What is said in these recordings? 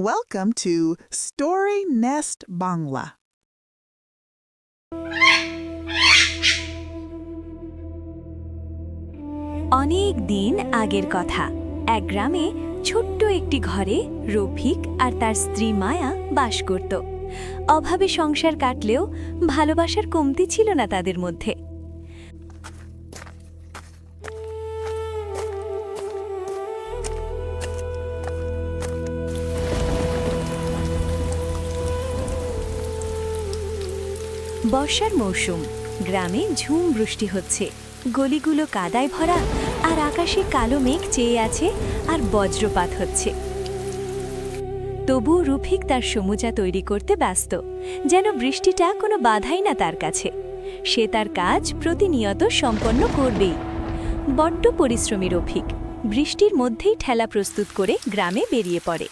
Welcome to Story Nest Bangla. অনেক দিন আগের কথা। এক গ্রামে ছোট্ট একটি ঘরে রফিক আর তার স্ত্রী মায়া বাস করত। অভাবে সংসার কাটলেও ভালোবাসার কমতি ছিল না তাদের মধ্যে। বর্ষার মৌসুম। গ্রামে ঝুম বৃষ্টি হচ্ছে। গলিগুলো কাদায় ভরা আর আকাশে কালো মেঘ চেয়ে আছে আর বজ্রপাত হচ্ছে। তবুও রুফিক তার সমুচা তৈরি করতে ব্যস্ত, যেন বৃষ্টিটা কোনো বাধাই না তার কাছে। সে তার কাজ প্রতিনিয়ত সম্পন্ন করবেই। বড্ড পরিশ্রমী রফিক, বৃষ্টির মধ্যেই ঠেলা প্রস্তুত করে গ্রামে বেরিয়ে পড়ে।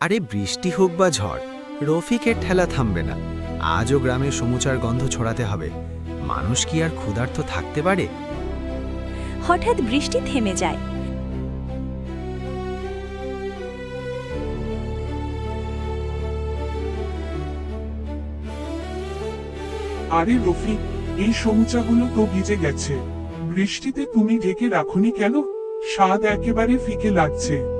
আরে বৃষ্টি হোক বা ঝড় রফিকের ঠেলা থামবে না। আজও গ্রামে সমুচার গন্ধ ছড়াতে হবে। মানুষ কি আর ক্ষুধার্ত থাকতে পারে? হঠাৎ বৃষ্টি থেমে যায়। আরে রফিক এই সমুচাগুলো তো ভিজে গেছে। বৃষ্টিতে তুমি ঢেকে রাখুনি কেন? স্বাদ একেবারে ফিকে লাগছে।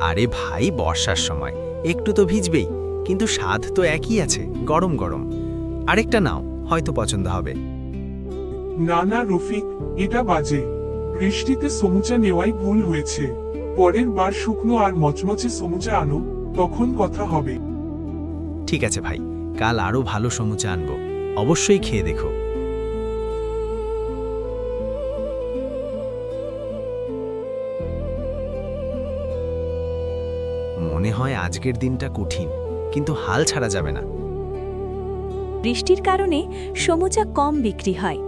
আরে ভাই বর্ষার সময়। একটু তো ভিজবেই কিন্তু স্বাদ তো একই আছে গরম গরম। আরেকটা নাও হয়তো পছন্দ হবে। না না রফিক এটা বাজে। বৃষ্টিতে সমুচা নেওয়াই ভুল হয়েছে। পরের বার শুকনো আর মচমচে সমুচা আনো তখন কথা হবে। ঠিক আছে ভাই কাল আরও ভালো সমুচা আনব। অবশ্যই খেয়ে দেখো। হয় আজকের দিনটা কঠিন কিন্তু হাল ছাড়া যাবে না। বৃষ্টির কারণে সমুচা কম বিক্রি হয়।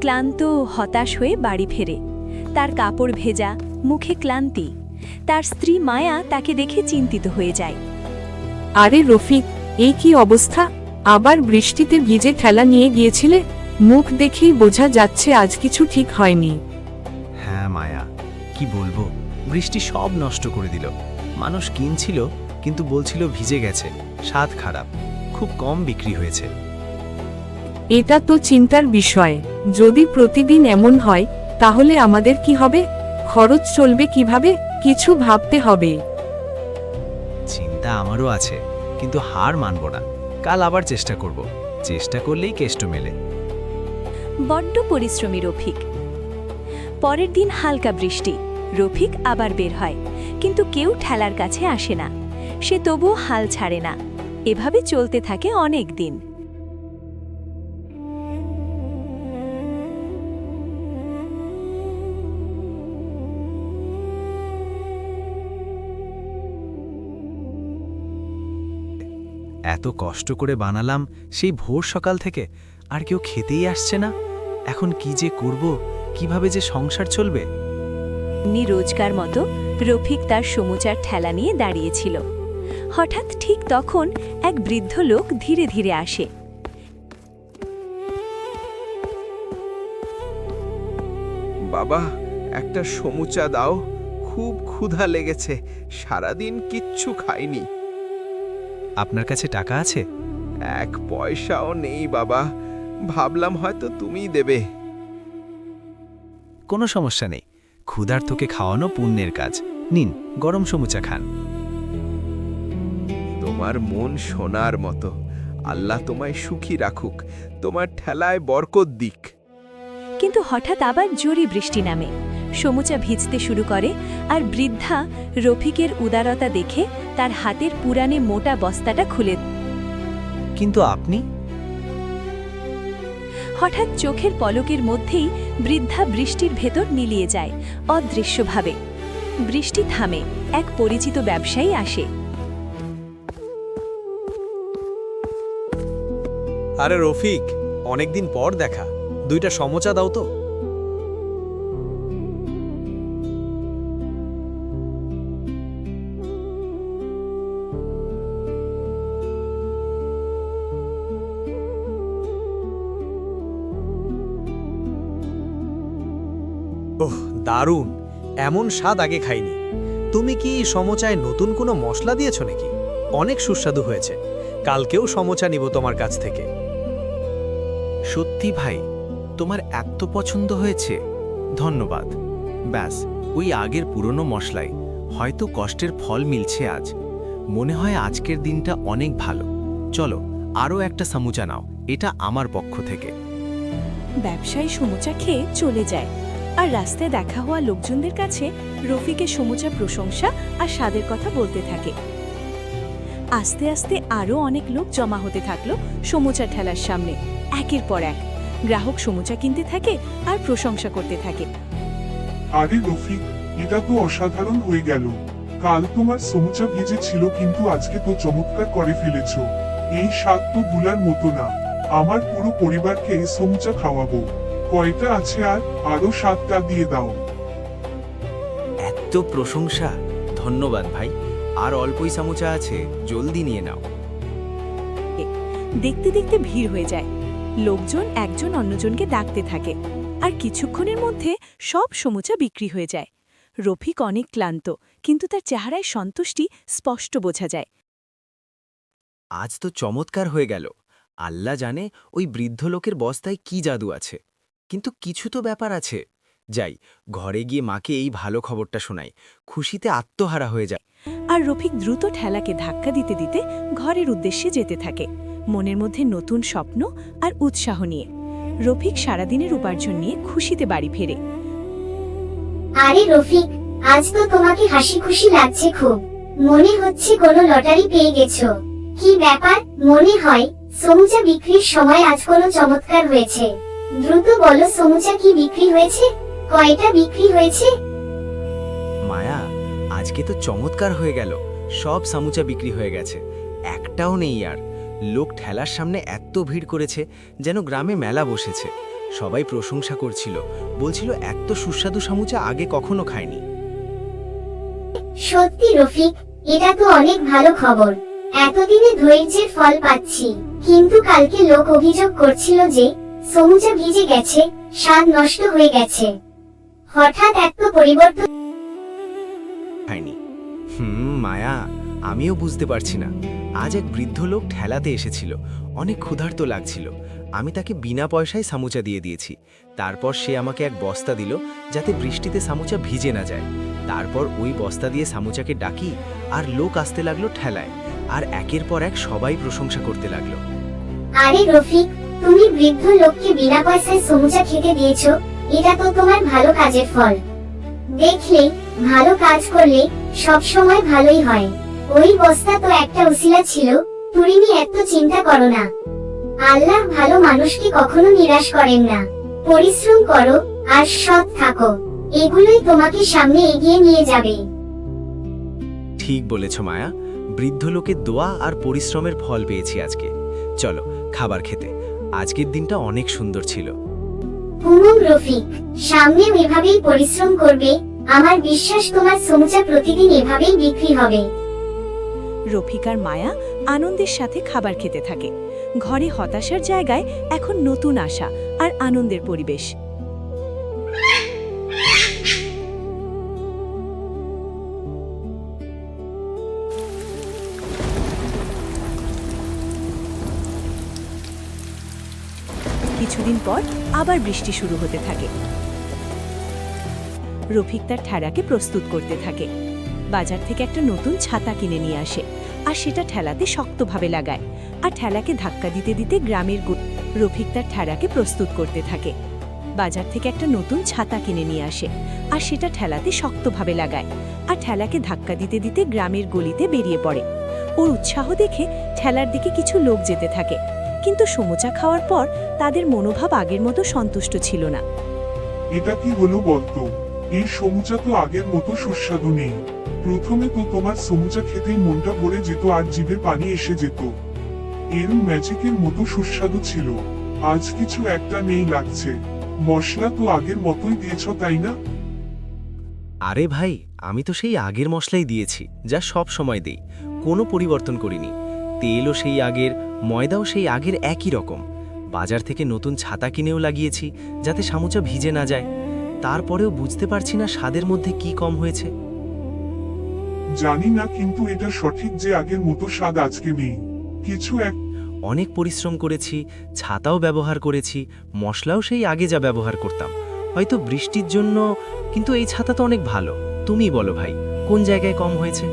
ক্লান্ত হতাশ হয়ে বাড়ি ফেরে। তার কাপড় ভেজা মুখে ক্লান্তি। তার স্ত্রী মায়া তাকে দেখে চিন্তিত হয়ে যায়। আরে রফিক এই কি অবস্থা? আবার বৃষ্টিতে ভিজে ঠেলা নিয়ে গিয়েছিলে? মুখ দেখেই বোঝা যাচ্ছে আজ কিছু ঠিক হয়নি। হ্যাঁ মায়া কি বলব? বৃষ্টি সব নষ্ট করে দিল। মানুষ কিনছিল কিন্তু বলছিল ভিজে গেছে স্বাদ খারাপ খুব কম বিক্রি হয়েছে। এটা তো চিন্তার বিষয় যদি প্রতিদিন এমন হয় তাহলে আমাদের কি হবে? খরচ চলবে কীভাবে? কিছু ভাবতে হবে। চিন্তা আমারও আছে কিন্তু হার মানব না। কাল আবার চেষ্টা করব চেষ্টা করলেই কেষ্ট মেলে। বড্ড পরিশ্রমী রফিক। পরের দিন হালকা বৃষ্টি রফিক আবার বের হয়। কিন্তু কেউ ঠেলার কাছে আসে না। সে তবুও হাল ছাড়ে না। এভাবে চলতে থাকে অনেক দিন। এত কষ্ট করে বানালাম সেই ভোর সকাল থেকে, আর কেউ খেতেই আসছে না। এখন কি যে করব, কীভাবে যে সংসার চলবে? এমনি রোজকার মতো রফিক তার সমুচার ঠেলা নিয়ে দাঁড়িয়েছিল। হঠাৎ ঠিক তখন এক বৃদ্ধ লোক ধীরে ধীরে আসে। বাবা একটা সমুচা দাও খুব ক্ষুধা লেগেছে সারাদিন কিচ্ছু খাইনি। আপনার কাছে টাকা আছে? এক পয়সাও নেই বাবা। ভাবলাম হয়তো তুমিই দেবে। কোনো সমস্যা নেই। ক্ষুধার্তকে খাওয়ানো পুণ্যের কাজ। নিন গরম সমুচা খান। তোমার মন সোনার মতো। আল্লাহ তোমায় সুখী রাখুক। তোমার ঠেলায় বরকত দিক। কিন্তু হঠাৎ আবার জোরে বৃষ্টি নামে। সমুচা ভিজতে শুরু করে আর বৃদ্ধা রফিকের উদারতা দেখে তার হাতের পুরানে মোটা বস্তাটা খুলে কিন্তু আপনি? হঠাৎ চোখের পলকের মধ্যেই বৃদ্ধা বৃষ্টির ভেতর মিলিয়ে যায় অদৃশ্যভাবে। বৃষ্টি থামে, এক পরিচিত ব্যবসায়ী আসে। আরে রফিক, অনেকদিন পর দেখা। দুইটা সমচা দাও তো। দারুণ এমন স্বাদ আগে খাইনি। তুমি কি সমচায় নতুন কোনো মশলা দিয়েছ নাকি? অনেক সুস্বাদু হয়েছে। কালকেও সমচা নিব তোমার কাছ থেকে। সত্যি ভাই তোমার এত পছন্দ হয়েছে। ধন্যবাদ। ব্যাস ওই আগের পুরনো মশলাই হয়তো কষ্টের ফল মিলছে আজ। মনে হয় আজকের দিনটা অনেক ভালো। চলো আরও একটা সামুচা নাও এটা আমার পক্ষ থেকে। ব্যবসায়ী সমুচা খেয়ে চলে যায়। আর রাস্তায় দেখা হওয়া লোকজনদের কাছে রফিকের সমুচা প্রশংসা আর স্বাদের কথা বলতে থাকে। আস্তে আস্তে আরও অনেক লোক জমা হতে থাকল সমুচা ঠেলার সামনে, একের পর এক। গ্রাহক সমুচা কিনতে থাকে আর প্রশংসা করতে থাকে। আরে রফিক, এটা তো অসাধারণ হয়ে গেল। কাল তোমার সমুচা ভেজে ছিল কিন্তু আজকে তো চমৎকার করে ফেলেছ। এই স্বাদ তো ভুলার মতো না। আমার পুরো পরিবারকে সমুচা খাওয়াবো। কয়টা আছে আর আরও সাতটা দিয়ে দাও। এত প্রশংসা। ধন্যবাদ ভাই। আর অল্পই সামুচা আছে জলদি নিয়ে নাও। দেখতে দেখতে ভিড় হয়ে যায়। লোকজন একজন অন্যজনকে ডাকতে থাকে। আর কিছুক্ষণের মধ্যে সব সমুচা বিক্রি হয়ে যায়। রফিক অনেক ক্লান্ত কিন্তু তার চেহারায় সন্তুষ্টি স্পষ্ট বোঝা যায়। আজ তো চমৎকার হয়ে গেল। আল্লাহ জানে ওই বৃদ্ধ লোকের বস্তায় কি জাদু আছে। কিন্তু কিছু তো ব্যাপার আছে। যাই ঘরে গিয়ে মাকে এই ভালো খবরটা শোনাই। খুশিতে আত্মহারা হয়ে যায়। আর রফিক দ্রুত ঠেলাকে ধাক্কা দিতে দিতে ঘরের উদ্দেশ্যে যেতে থাকে। মনের মধ্যে নতুন স্বপ্ন আর উৎসাহ নিয়ে। রফিক সারাদিনের উপার্জন নিয়ে খুশিতে বাড়ি ফেরে। আরে রফিক আজ তো তোমাকে হাসি খুশি লাগছে খুব। মনে হচ্ছে কোনো লটারি পেয়ে গেছো। কি ব্যাপার? মনে হয় সমুচা বিক্রির সময় আজ কোনো চমৎকার হয়েছে। দ্রুত বলো সমুচা কি বিক্রি হয়েছে? কয়টা বিক্রি হয়েছে? মায়া আজকে তো চমৎকার হয়ে গেল। সব সামুচা বিক্রি হয়ে গেছে। একটাও নেই আর। লোক ঠেলার সামনে এত ভিড় করেছে যেন গ্রামে মেলা বসেছে। সবাই প্রশংসা করছিল। বলছিল এত সুস্বাদু সামুচা আগে কখনো খায়নি। সত্যি রফিক এটা তো অনেক ভালো খবর। এতদিনে ধৈর্যের ফল পাচ্ছি। কিন্তু কালকে লোক অভিযোগ করছিল যে সমুচা ভিজে গেছে স্বাদ নষ্ট হয়ে গেছে। হঠাৎ এত পরিবর্তন খায়নি হুম মায়া আমিও বুঝতে পারছি না। আজ এক বৃদ্ধ লোক ঠেলাতে এসেছিল। অনেক ক্ষুধার্ত লাগছিল। আমি তাকে বিনা পয়সায় সামুচা দিয়ে দিয়েছি। তারপর সে আমাকে এক বস্তা দিল যাতে বৃষ্টিতে সামুচা ভিজে না যায়। তারপর ওই বস্তা দিয়ে সামুচাকে ডাকি আর লোক আসতে লাগল ঠেলায়। আর একের পর এক সবাই প্রশংসা করতে লাগল। আরে রফিক তুমি বৃদ্ধ লোককে বিনা পয়সায় সমুচা খেতে দিয়েছ, এটা তো তোমার ভালো কাজের ফল। দেখলে, ভালো কাজ করলে সব সময় ভালোই হয়। ওই বস্তা তো একটা উসিলা ছিল, তুমি এত চিন্তা করো না। আল্লাহ ভালো মানুষকে কখনো নিরাশ করেন না। পরিশ্রম করো আর সৎ থাকো, এগুলোই তোমাকে সামনে এগিয়ে নিয়ে যাবে। ঠিক বলেছ, মায়া। বৃদ্ধ লোকের দোয়া আর পরিশ্রমের ফল পেয়েছি আজকে। চলো, খাবার খেতে। আজকের দিনটা অনেক সুন্দর ছিল। হুমুম রফিক সামনে এভাবেই পরিশ্রম করবে আমার বিশ্বাস তোমার সমুচা প্রতিদিন এভাবেই বিক্রি হবে। রফিক আর মায়া আনন্দের সাথে খাবার খেতে থাকে। ঘরে হতাশার জায়গায় এখন নতুন আশা আর আনন্দের পরিবেশ। কিছুদিন পর আবার বৃষ্টি শুরু হতে থাকে। রফিক তার ঠেলাকে প্রস্তুত করতে থাকে। বাজার থেকে একটা নতুন ছাতা কিনে নিয়ে আসে আর সেটা ঠেলাতে শক্তভাবে লাগায় আর ঠেলাকে ধাক্কা দিতে দিতে গ্রামের রফিক তার ঠেলাকে প্রস্তুত করতে থাকে। বাজার থেকে একটা নতুন ছাতা কিনে নিয়ে আসে আর সেটা ঠেলাতে শক্তভাবে লাগায় আর ঠেলাকে ধাক্কা দিতে দিতে গ্রামের গলিতে বেরিয়ে পড়ে। ওর উৎসাহ দেখে ঠেলার দিকে কিছু লোক যেতে থাকে। কিন্তু সমুচা খাওয়ার পর তাদের মনোভাব আগের মতো সন্তুষ্ট ছিল না। এটা কি হলো বলতো? এই সমুচা তো আগের মতো সুস্বাদু নেই। প্রথমে তো তোমার সমুচা খেতেই মনটা ভরে যেত আর জিভে পানি এসে যেত। এর ম্যাজিকের মতো সুস্বাদু ছিল। আজ কিছু একটা নেই লাগছে। মশলা তো আগের মতোই দিয়েছ তাই না? আরে ভাই আমি তো সেই আগের মশলাই দিয়েছি যা সব সময় দেই। কোনো পরিবর্তন করিনি। তেলও সেই আগের ময়দাও সেই আগের একই রকম। বাজার থেকে নতুন ছাতা কিনেও লাগিয়েছি যাতে সামুচা ভিজে না যায়। তারপরেও বুঝতে পারছি না স্বাদের মধ্যে কি কম হয়েছে। জানি না কিন্তু এটা সঠিক যে আগের মতো স্বাদ আজকে নেই। কিছু এক অনেক পরিশ্রম করেছি ছাতাও ব্যবহার করেছি মশলাও সেই আগে যা ব্যবহার করতাম। হয়তো বৃষ্টির জন্য কিন্তু এই ছাতা তো অনেক ভালো। তুমি বলো ভাই কোন জায়গায় কম হয়েছে?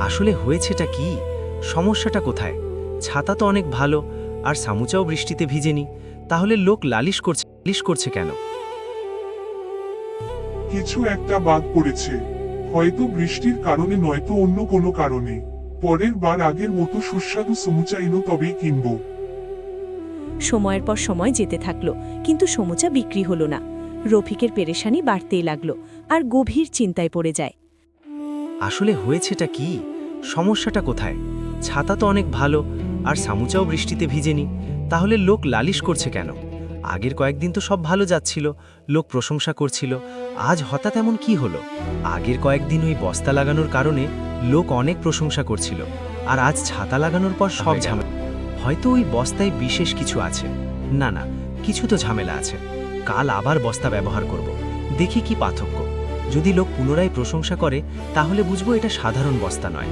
আসলে হয়েছেটা কি? সমস্যাটা কোথায়? ছাতা তো অনেক ভালো আর সামুচাও বৃষ্টিতে ভিজেনি। তাহলে লোক লালিশ করছে লালিশ করছে কেন? কিছু একটা বাদ পড়েছে। হয়তো বৃষ্টির কারণে নয়তো অন্য কোনো কারণে। পরের বার আগের মতো সুস্বাদু সমুচা এনো তবেই কিনবো। সময়ের পর সময় যেতে থাকল কিন্তু সমুচা বিক্রি হলো না। রফিকের পেরেশানি বাড়তেই লাগল আর গভীর চিন্তায় পড়ে যায়। আসলে হয়েছেটা কি? সমস্যাটা কোথায়? ছাতা তো অনেক ভালো আর সামুচাও বৃষ্টিতে ভিজেনি তাহলে লোক লালিশ করছে কেন? আগের কয়েকদিন তো সব ভালো যাচ্ছিল লোক প্রশংসা করছিল আজ হঠাৎ এমন কি হলো? আগের কয়েকদিন ওই বস্তা লাগানোর কারণে লোক অনেক প্রশংসা করছিল আর আজ ছাতা লাগানোর পর সব ঝামেলা। হয়তো ওই বস্তায় বিশেষ কিছু আছে। না না কিছু তো ঝামেলা আছে। কাল আবার বস্তা ব্যবহার করব দেখি কি পার্থক্য। যদি লোক পুনরায় প্রশংসা করে তাহলে বুঝব এটা সাধারণ বস্তা নয়।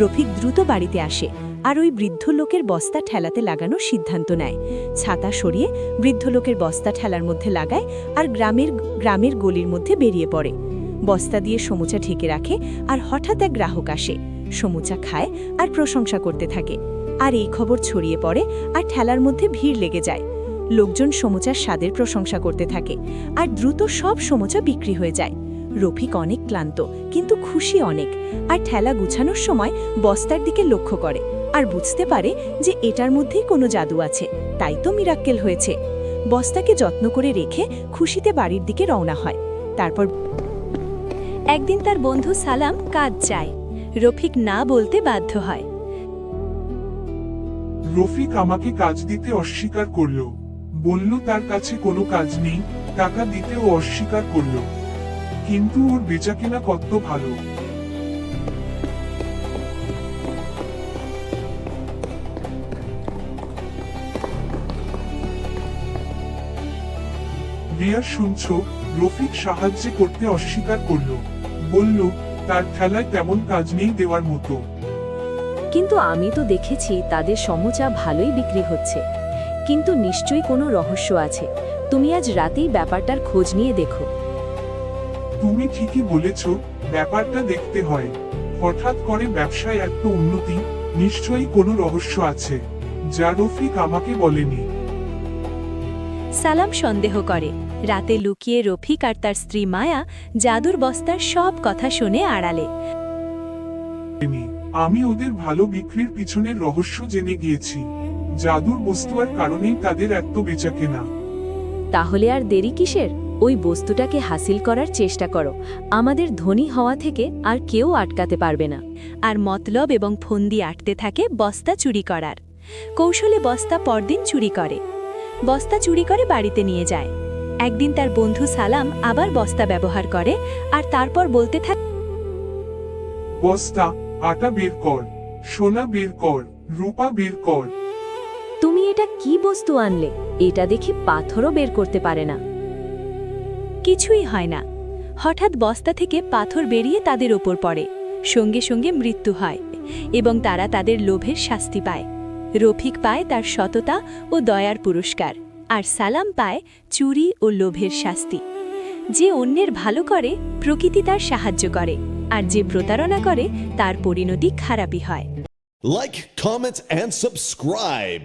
রফিক দ্রুত বাড়িতে আসে আর ওই বৃদ্ধ লোকের বস্তা ঠেলাতে লাগানোর সিদ্ধান্ত নেয়। ছাতা সরিয়ে বৃদ্ধ লোকের বস্তা ঠেলার মধ্যে লাগায় আর গ্রামের গ্রামের গলির মধ্যে বেরিয়ে পড়ে। বস্তা দিয়ে সমুচা ঢেকে রাখে আর হঠাৎ এক গ্রাহক আসে। সমুচা খায় আর প্রশংসা করতে থাকে। আর এই খবর ছড়িয়ে পড়ে আর ঠেলার মধ্যে ভিড় লেগে যায়। লোকজন সমুচার স্বাদের প্রশংসা করতে থাকে আর দ্রুত সব সমুচা বিক্রি হয়ে যায়। রফিক অনেক ক্লান্ত, কিন্তু খুশি অনেক। আর ঠেলা গুছানোর সময় বস্তার দিকে লক্ষ্য করে আর বুঝতে পারে যে এটার মধ্যেই কোনো জাদু আছে। তাই তো মিরাক্কেল হয়েছে। বস্তাকে যত্ন করে রেখে খুশিতে বাড়ির দিকে রওনা হয়। তারপর একদিন তার বন্ধু সালাম কাজ চায়। রফিক না বলতে বাধ্য হয়। রফিক আমাকে কাজ দিতে অস্বীকার করল। বলল, তার কাছে কোনো কাজ নেই। টাকা দিতেও অস্বীকার করল। কিন্তু ওর বেচা বেচাকেনা কত ভালো? রিয়া শুনছো, রফিক সাহায্য করতে অস্বীকার করল। বলল, তার খেলায় তেমন কাজ নেই দেওয়ার মতো। কিন্তু আমি তো দেখেছি তাদের সমুচা ভালোই বিক্রি হচ্ছে। কিন্তু নিশ্চয়ই কোনো রহস্য আছে। তুমি আজ রাতেই ব্যাপারটার খোঁজ নিয়ে দেখো। তুমি ঠিকই বলেছ ব্যাপারটা দেখতে হয়। হঠাৎ করে ব্যবসায় এত উন্নতি নিশ্চয়ই কোনো রহস্য আছে যা রফিক আমাকে বলেনি। সালাম সন্দেহ করে। রাতে লুকিয়ে রফিক আর তার স্ত্রী মায়া জাদুর বস্তার সব কথা শুনে আড়ালে। আমি ওদের ভালো বিক্রির পিছনের রহস্য জেনে গিয়েছি। জাদুর বস্তুয়ার কারণেই তাদের এত বেচাকেনা। তাহলে আর দেরি কিসের? ওই বস্তুটাকে হাসিল করার চেষ্টা করো। আমাদের ধনী হওয়া থেকে আর কেউ আটকাতে পারবে না। আর মতলব এবং ফন্দি আটতে থাকে বস্তা চুরি করার। কৌশলে বস্তা পরদিন চুরি করে। বস্তা চুরি করে বাড়িতে নিয়ে যায়। একদিন তার বন্ধু সালাম আবার বস্তা ব্যবহার করে আর তারপর বলতে থাকে বস্তা আটা বের কর সোনা বের কর রূপা বের কর। তুমি এটা কি বস্তু আনলে? এটা দেখি পাথরও বের করতে পারে না। কিছুই হয় না। হঠাৎ বস্তা থেকে পাথর বেরিয়ে তাদের ওপর পড়ে। সঙ্গে সঙ্গে মৃত্যু হয় এবং তারা তাদের লোভের শাস্তি পায়। রফিক পায় তার সততা ও দয়ার পুরস্কার আর সালাম পায় চুরি ও লোভের শাস্তি। যে অন্যের ভালো করে প্রকৃতি তার সাহায্য করে আর যে প্রতারণা করে তার পরিণতি খারাপই হয়। Like, comment, and subscribe.